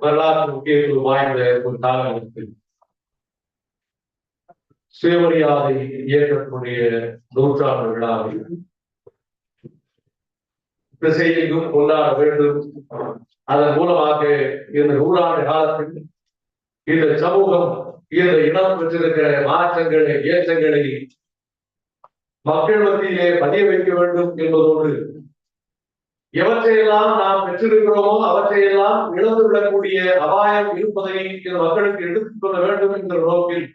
வரலாற்று முக்கியத்துவம் வாய்ந்த ஒரு காலகட்டத்தில் சுயமரியாதை இயக்கக்கூடிய நூற்றாண்டு விழாவில் திசையெங்கும் கொண்டாட வேண்டும். அதன் மூலமாக இந்த நூறாண்டு காலத்தில் இந்த சமூகம் இந்த இடம் பெற்றிருக்கிற மாற்றங்களை ஏற்றங்களை மக்கள் மத்தியிலே பதிய வைக்க வேண்டும் என்பதோடு எவற்றையெல்லாம் நாம் பெற்றிருக்கிறோமோ அவற்றையெல்லாம் இழந்து விடக்கூடிய அபாயம் இருப்பதை இந்த மக்களுக்கு எடுத்துக் கொள்ள வேண்டும் என்ற நோக்கில்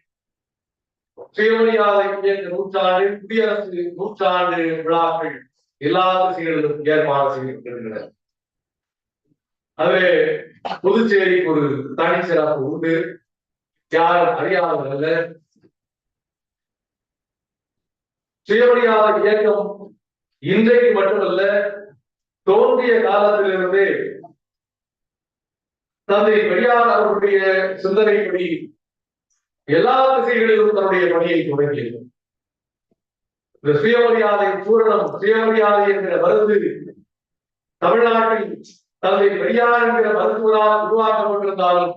சுயமரியாதை இயக்க நூற்றாண்டு குடியரசு நூற்றாண்டு விழாக்கள் எல்லா திசைகளிலும் ஏற்பாடு செய்யப்படுகின்றன அதுவே புதுச்சேரிக்கு ஒரு தனி சிறப்பு உண்டு. யாரும் அறியாதவர்கள் சுயமரியாதை இயக்கம் இன்றைக்கு மட்டுமல்ல தோன்றிய காலத்திலிருந்து தந்தை பெரியார் அவருடைய சிந்தனைப்படி எல்லா திசைகளிலும் தன்னுடைய பணியை தொடங்கியது. இந்த சுயமரியாதை பூரணம் சுயமரியாதை என்கிற மருந்து தமிழ்நாட்டில் தந்தை பெரியார் என்கிற மருத்துவரால் உருவாக்கப்பட்டிருந்தாலும்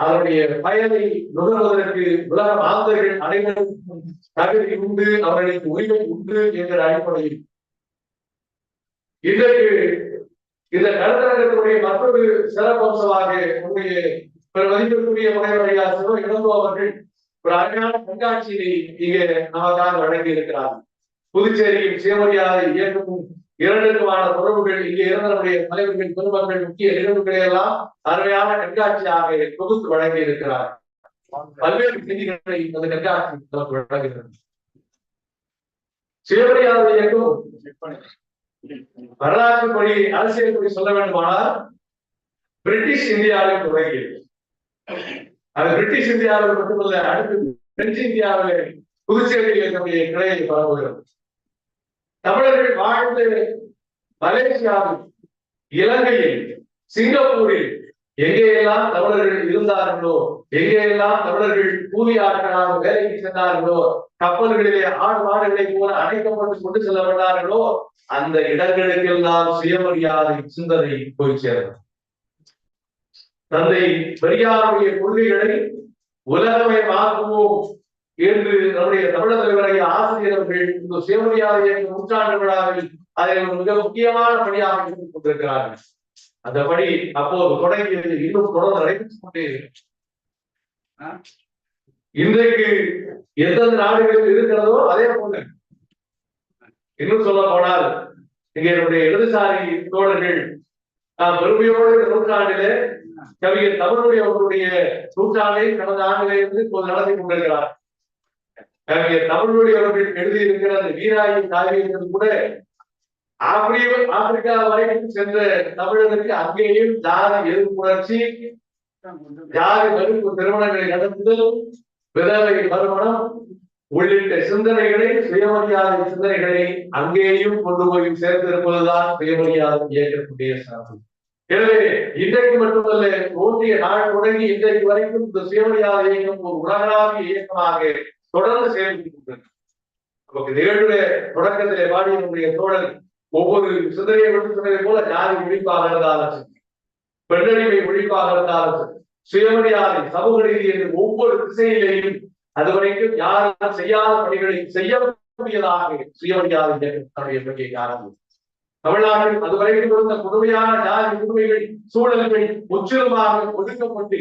அதனுடைய பயனை நுகர்வதற்கு உலக மாந்தர்கள் அனைவருக்கும் தகுதி உண்டு அவர்களுக்கு உரிமை உண்டு என்கிற அடிப்படையில். இன்றைக்கு இந்த கருத்தரங்கத்தினுடைய மற்றொரு சிறப்பம்சமாக உங்களுடைய மதிப்பிற்குரிய முனைவரையா சிவ இளங்கோ அவர்கள் ஒரு அருமையான கண்காட்சியை இங்கே நமக்காக வழங்கி இருக்கிறார் புதுச்சேரியில் சுயமரியாதை இயக்கமும் இரண்டுக்குமான உறவுகள் இங்கே இறந்தவருடைய தலைவர்கள் குடும்பங்கள் முக்கிய நிகழ்வுகளை எல்லாம் அருமையான கண்காட்சியாக தொகுத்து வழங்கி இருக்கிறார். பல்வேறு செய்திகளை இந்த கண்காட்சி நமக்கு வழங்குகிறது. சுயமரியாதை இயக்கம் வரலாற்று படி அரசியல் படி சொல்ல வேண்டுமானால் பிரிட்டிஷ் இந்தியாவில் தொடங்கியது. அது பிரிட்டிஷ் இந்தியாவில் மட்டுமல்ல அடுத்து பிரெஞ்சு இந்தியாவில் புதுச்சேரியில் இருக்கக்கூடிய கிளையை பரவுகிறது. தமிழர்கள் வாழ்ந்து மலேசியாவில் இலங்கையில் சிங்கப்பூரில் எங்கேயெல்லாம் தமிழர்கள் இருந்தார்களோ எங்கேயெல்லாம் தமிழர்கள் கூலி ஆட்களாக வேலைக்கு சென்றார்களோ கப்பல்களிலே ஆடு மாடுகளை போல அணைக்கப்பட்டு கொண்டு செல்ல வேண்டார்களோ அந்த இடங்களுக்கெல்லாம் சுயமரியாதை சிந்தனை போய் சேரும். தந்தை பெரியாருடைய கொள்கைகளை உலகமயமாக்குவோம் என்று நம்முடைய தமிழக தலைவரை ஆசிரியர்கள் இந்த சுயமரியாதை நூற்றாண்டு விழாவில் அதை ஒரு மிக முக்கியமான பணியாக எடுத்துக் கொண்டிருக்கிறார்கள். அந்த பணி அப்போது தொடங்கியது இன்னும் தொடர்ந்து நடைபெற்றுக் கொண்டே இன்றைக்கு எந்தெந்த நாடுகளில் இருக்கிறதோ அதே போல. இன்னும் சொல்ல போனால் இங்கே நம்முடைய இடதுசாரி தோழர்கள் பெருமையோடு இந்த நூற்றாண்டிலே கவிஞர் தமிழுடைய அவர்களுடைய நூற்றாண்டை கடந்த ஆண்டிலே இருந்து இப்போது நடத்தி கொண்டிருக்கிறார். கவிஞர் தமிழ்மொழி அவர்கள் எழுதியிருக்கிற அந்த வீராயின் காவியங்கள் கூட ஆப்பிரிய ஆப்பிரிக்கா வரைக்கும் சென்ற தமிழருக்கு அங்கேயும் ஜாதி எதிர்ப்புணர்ச்சி ஜாதி மறுப்பு திருமணங்களை நடத்துதல் விதவை மறுமணம் உள்ளிட்ட சிந்தனைகளை சுயமரியாதை சிந்தனைகளை அங்கேயும் கொண்டு போய் சேர்ந்திருப்பதுதான் சுயமரியாதை இயக்கக்கூடிய சார்பு. எனவே இன்றைக்கு மட்டுமல்ல தோன்றிய நாள் தொடங்கி இன்றைக்கு வரைக்கும் இந்த சுயமரியாதை இயக்கம் ஒரு உலகளாவிய இயக்கமாக தொடர்ந்து செயல்பட்டு நமக்கு நிகழ்வுடைய தொடக்கத்திலே பாடிய நம்முடைய தோழல் ஒவ்வொரு சிந்தனையை விட்டு சொன்னதை போல ஜாதி விழிப்பாக இருந்தாலும் சரி பெண்ணடிமை விழிப்பாக இருந்தாலும் சரி சுயமரியாதை சமூக ரீதி என்று ஒவ்வொரு திசையிலேயும் அதுவரைக்கும் யாரும் செய்யாத பணிகளை செய்யக்கூடியதாக சுயமரியாதை இயக்கத்தினுடைய பணியை யாரும் தமிழ்நாட்டில் அதுவரைக்கும் இருந்த கொடுமையான ஜாதி உரிமைகள் சூழல்கள் முற்றிலுமாக ஒதுக்கப்பட்டு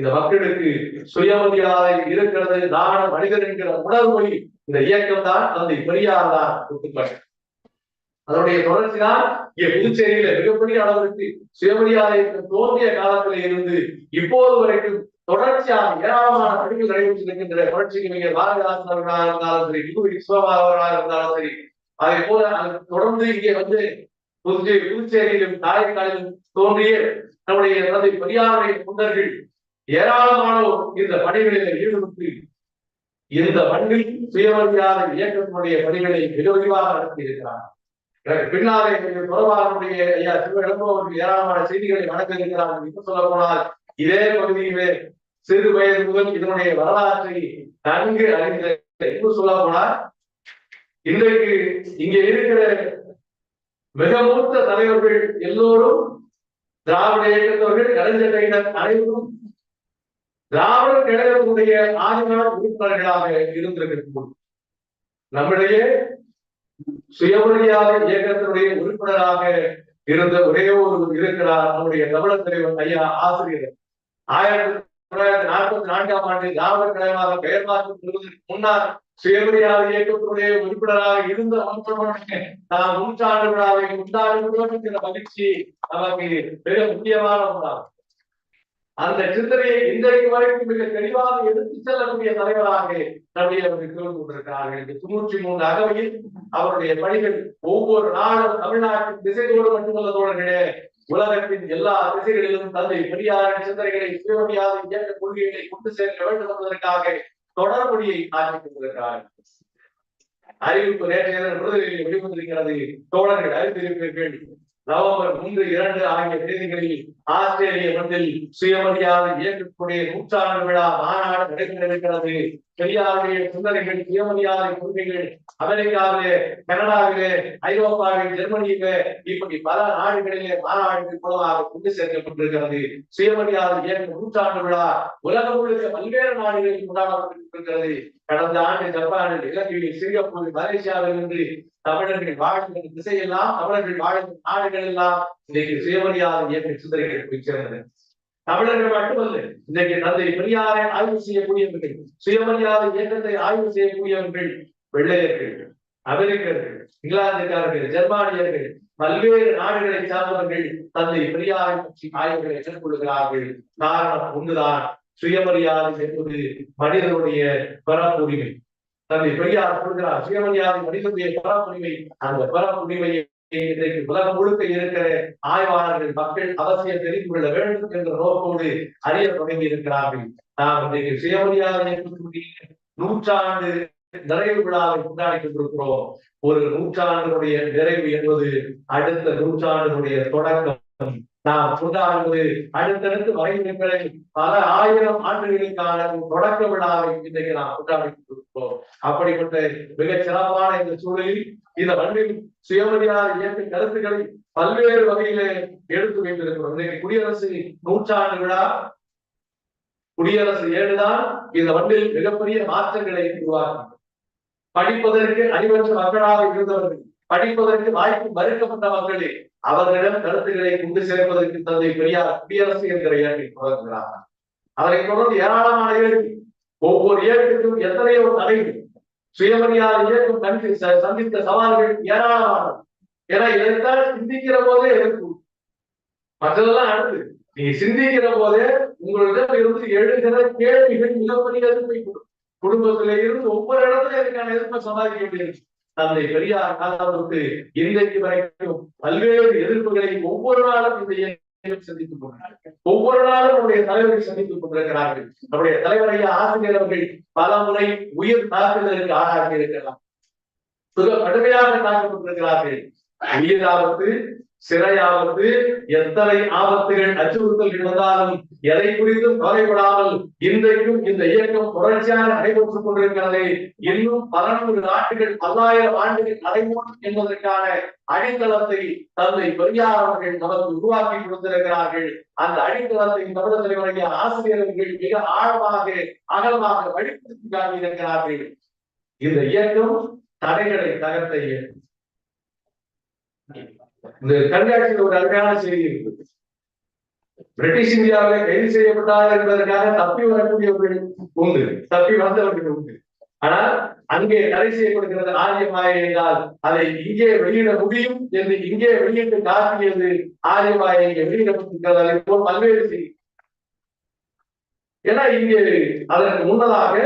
இந்த மக்களுக்கு சுயமரியாதை இருக்கிறது நான் மனிதன் என்கிற உணர்வை இந்த இயக்கம் தான் தந்தை பெரியார் தான் கொடுத்துக்காட்டு அதனுடைய தொடர்ச்சி தான் இங்கே புதுச்சேரியில மிகப்பெரிய அளவிற்கு சுயமரியாதை தோன்றிய காலத்தில இருந்து இப்போது வரைக்கும் தொடர்ச்சியாக ஏராளமான பணிகள் நடைபெற்றிருக்கின்ற இருக்கின்ற கவிஞர் பாரதிதாசன் அவர்களாக இருந்தாலும் சரி இந்து விஸ்வமா இருந்தாலும் சரி அதே போல தொடர்ந்து இங்கே வந்து புதுச்சேரி புதுச்சேரியிலும் தாய்க்காலிலும் தோன்றிய நம்முடைய தந்தை பெரியாருடைய தொண்டர்கள் ஏராளமானோர் இந்த பணிகளில் ஈடுபட்டு இந்த மண்ணில் சுயமரியாதை இயக்கத்தினுடைய பணிகளை மிக விரிவாக நடத்தி இருக்கிறார் எனக்கு பின்னாலே புறவாரனுடைய ஐயா சிவ இளம்பவர்கள் ஏராளமான செய்திகளை வழங்க இருக்கிறார்கள் இன்னும் சொல்ல போனால் இதே பகுதியிலே சிறு வயது முதல் இதனுடைய வரலாற்றை நன்கு அறிந்த இன்னும் சொல்ல போனால் இன்றைக்கு இங்க இருக்கிற மிக மூத்த தலைவர்கள் எல்லோரும் திராவிட இயக்கத்தவர்கள் கலைஞர் அனைவரும் திராவிட கழகத்துடைய ஆதிமான உறுப்பினர்களாக இருந்திருக்கிறது நம்மிடையே சுயமரியாதை இயக்கத்தினுடைய உறுப்பினராக இருந்த ஒரே ஒரு இருக்கிறார் நம்முடைய தமிழர் தலைவர் ஐயா ஆசிரியர். ஆயிரத்தி தொள்ளாயிரத்தி நாற்பத்தி நான்காம் ஆண்டு திராவிட கழகமாக பெயர் மாற்றம் பெறுவதற்கு முன்னால் சுயமரியாதை இயக்கத்தினுடைய உறுப்பினராக இருந்த ஒன்றோடு நாம் நூற்றாண்டு விழாவை கொண்டாடுகிறோம் என்கிற மகிழ்ச்சி நமக்கு மிக முக்கியமான ஒன்றாகும் அந்த சிந்தனையை இன்றைக்கு வரைக்கும் மிக தெளிவாக எடுத்து செல்லக்கூடிய தலைவராக நம்முடைய அவர்கள் கொண்டிருக்கிறார்கள் இந்த தொண்ணூற்றி மூன்று அகவையில் அவருடைய பணிகள் ஒவ்வொரு நாளும் தமிழ்நாட்டின் திசைகளோடு மட்டுமல்ல தோழர்களே. உலகத்தின் எல்லா திசைகளிலும் தந்தை பெரியாரின் சிந்தனைகளை சுயமரியாதை இயக்க கொள்கைகளை கொண்டு சேர்க்க வேண்டும் என்பதற்காக தொடர்புடியை ஆற்றிக் கொண்டிருக்கிறார்கள் அறிவிப்பு நேற்றைய விடுதலையில் வெளிவந்திருக்கிறது. தோழர்கள் அறிந்திருப்பீர்கள் நவம்பர் மூன்று இரண்டு ஆகிய தேதிகளில் ஆஸ்திரேலிய மண்ணில் சுயமரியாதை இயக்கக்கூடிய நூற்றாண்டு விழா மாநாடு நடைபெறவிருக்கிறது. பெரியாருடைய சிந்தனைகள் சுயமரியாதை கொள்கைகள் அமெரிக்காவிலே கனடாவிலே ஐரோப்பாவில் ஜெர்மனியிலே இப்படி பல நாடுகளிலே மாநாடுகள் மூலமாக கொண்டு சேர்க்கப்பட்டிருக்கிறது. சுயமரியாதை இயக்க நூற்றாண்டு விழா உலகம் முழுக்க பல்வேறு நாடுகளில் கொண்டாடப்பட்டிருக்கிறது. கடந்த ஆண்டு ஜப்பானில் இலங்கையில் சிங்கப்பூர் மலேசியாவில் இருந்து தமிழர்கள் வாழ்கிற திசையெல்லாம் தமிழர்கள் வாழ்கிற நாடுகள் எல்லாம் இன்னைக்கு சுயமரியாதை இயக்க சிந்தனைகள் போய் சேர்ந்தது தமிழர்கள் மட்டுமல்ல இன்றைக்கு தந்தை பெரியாரை ஆய்வு செய்யக்கூடியவர்கள் சுயமரியாதை இயக்கத்தை ஆய்வு செய்யக்கூடியவர்கள் வெள்ளையர்கள் அமெரிக்கர்கள் இங்கிலாந்துக்காரர்கள் ஜெர்மானியர்கள் பல்வேறு நாடுகளை சார்ந்தவர்கள் தந்தை பெரியாரை பற்றி ஆய்வுகளை எதிர்கொள்கிறார்கள் காரணம் ஒன்றுதான். சுயமரியாதை என்பது மனிதனுடைய பரப்புரிமை தன்னை பெரியார் சொல்கிறார் சுயமரியாதை மனிதனுடைய பரப்புரிமை அந்த பரப்புரிமையை இன்றைக்கு உலகம் முழுக்க இருக்கிற ஆய்வாளர்கள் மக்கள் அவசியம் தெரிந்து கொள்ள வேண்டும் என்ற நோக்கோடு அறிய தொடங்கி இருக்கிறார்கள் நாம் இன்றைக்கு சுயமரியாதை நூற்றாண்டு நிறைவு விழாவை கொண்டாடி கொண்டிருக்கிறோம். ஒரு நூற்றாண்டினுடைய நிறைவு என்பது அடுத்த நூற்றாண்டினுடைய தொடக்கம். நாம் கொண்டாடுவது அடுத்தடுத்து வரைவிடங்களை பல ஆயிரம் ஆண்டுகளுக்கான தொடக்க விழாவை இன்றைக்கு நாம் கொண்டாடி கொண்டிருக்கிறோம் அப்படிப்பட்ட மிகச் சிறப்பான இந்த சூழலில் இந்த மண்ணில் சுயமரியாத இயக்க கருத்துக்களை பல்வேறு வகையிலே எடுத்து வைத்திருக்கிறோம். இன்றைக்கு குடியரசு நூற்றாண்டு விழா. குடியரசு ஏழுதான் இந்த மண்ணில் மிகப்பெரிய மாற்றங்களை உருவாக்கும் படிப்பதற்கு அறிவற்ற மக்களாக இருந்தவர்கள் படிப்பதற்கு வாய்ப்பு மறுக்கப்பட்ட மக்களே அவர்களிடம் கருத்துக்களை கொண்டு சேர்ப்பதற்கு தந்தை பெரியார் குடியரசு என்கிற இயற்கை தொடங்குகிறார் அவரை தொடர்ந்து ஏராளமான இயற்கை ஒவ்வொரு இயக்கத்திற்கும் எத்தனையோ தலைவர் சுயமரியாதை இயக்கம் கண்டு சந்தித்த சவால்கள் ஏராளமானது ஏன்னா எதிர்த்தால் சிந்திக்கிற போதே இருக்கும் மற்றதெல்லாம் அடுத்து நீங்க சிந்திக்கிற போதே உங்களிடம் இருந்து எழுகிற கேள்விகள் மிகப்பெரிய எதிர்ப்பை கொடுக்கும் குடும்பத்தில இருந்து ஒவ்வொரு இடத்துல இதுக்கான எதிர்ப்பை சமாளிக்க வேண்டியிருக்கு தந்தை பெரியார் காலத்துக்கு இன்றைக்கு வரைக்கும் பல்வேறு எதிர்ப்புகளை ஒவ்வொரு நாளும் இந்த சந்தித்துக் கொண்டார்கள் ஒவ்வொரு நாளும் நம்முடைய தலைவரை சந்தித்துக் கொண்டிருக்கிறார்கள். நம்முடைய தலைவரைய ஆசிரியர் அவர்கள் பல முறை உயிர் தாக்குதலுக்கு ஆளாகி இருக்கலாம். மிக கடுமையாக தாக்கப்பட்டிருக்கிறார்கள் உயிராபத்து சிறையாவது சிறை ஆபத்து எத்தனை ஆபத்துகள் அச்சுறுத்தல் இருந்தாலும் எதை குறித்தும் கவலைப்படாமல் இன்றைக்கும் இந்த இயக்கம் தொடர்ச்சியாக நடைபெற்றுக் கொண்டிருக்கிறது. இன்னும் பதினொன்று நாட்டுகள் பல்லாயிரம் ஆண்டுகள் நடைபெறும் என்பதற்கான அடித்தளத்தை தந்தை பெரியார் அவர்கள் நமக்கு உருவாக்கி கொடுத்திருக்கிறார்கள். அந்த அடித்தளத்தை தமிழக தலைவருடைய ஆசிரியர்கள் மிக ஆழமாக அகலமாக வழிபடுத்தி காட்டியிருக்கிறார்கள். இந்த இயக்கம் தடைகளை தகர்த்த இயக்கம் இந்த கண்காட்சியில் ஒரு அழகான செய்தி இருக்குது. பிரிட்டிஷ் இந்தியாவில கைது செய்யப்பட்டார் என்பதற்காக தப்பி வரக்கூடியவர்கள் உண்டு. தப்பி வந்தவர்கள் உண்டு. ஆனால் அங்கே தடை செய்யப்படுகிறது ஆரியமாய என்றால் அதை இங்கே வெளியிட முடியும் என்று இங்கே வெளியிட்டு காட்டியது ஆரியமாய இங்கே வெளியிடப்பட்டிருக்கிறது அதை போல் பல்வேறு செய்தி. ஏன்னா இங்கே அதற்கு முன்னதாக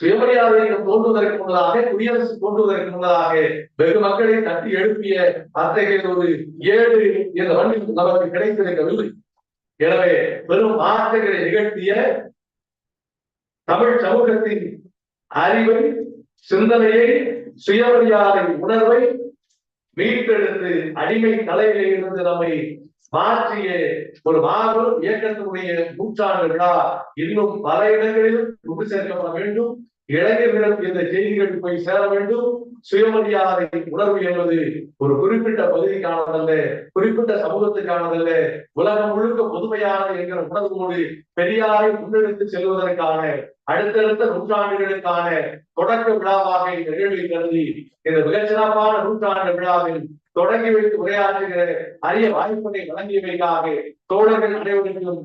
சுயமரியாதையிடம் தோன்றுவதற்கு முன்னதாக குடியரசு தோன்றுவதற்கு முன்னதாக வெகு மக்களை தட்டி எழுப்பிய அத்தகைய ஒரு ஏழு என்ற வண்டி நமக்கு கிடைத்திருக்கவில்லை. எனவே பெரும் மாற்றங்களை நிகழ்த்திய தமிழ் சமூகத்தின் அறிவை சிந்தனையை சுயமரியாதை உணர்வை மீட்டெடுத்து அடிமை தலையிலிருந்து நம்மை மாற்றிய. ஒரு மாபெரும் இயக்கத்தினுடைய நூற்றாண்டு விழா இன்னும் பல இடங்களிலும் கொண்டு சேர்க்கப்பட வேண்டும். இளைஞர்களிடம் இந்த செய்திகள் போய் சேர வேண்டும். சுயமரியாதை உணர்வு என்பது ஒரு குறிப்பிட்ட பகுதிக்கானதல்ல குறிப்பிட்ட சமூகத்துக்கானதல்ல. உலகம் முழுக்க பொதுமையானது என்கிற உணர்வோடு பெரியாரை முன்னெடுத்து செல்வதற்கான அடுத்தடுத்த நூற்றாண்டுகளுக்கான தொடக்க விழாவாக இந்த நிகழ்வை கருதி இந்த மிகச்சிறப்பான நூற்றாண்டு விழாவில் தொடங்கி வைத்து உரையாற்றுகிற அரிய வாய்ப்பினை வழங்கியவைக்காக தோழர்கள் அனைவருக்கும்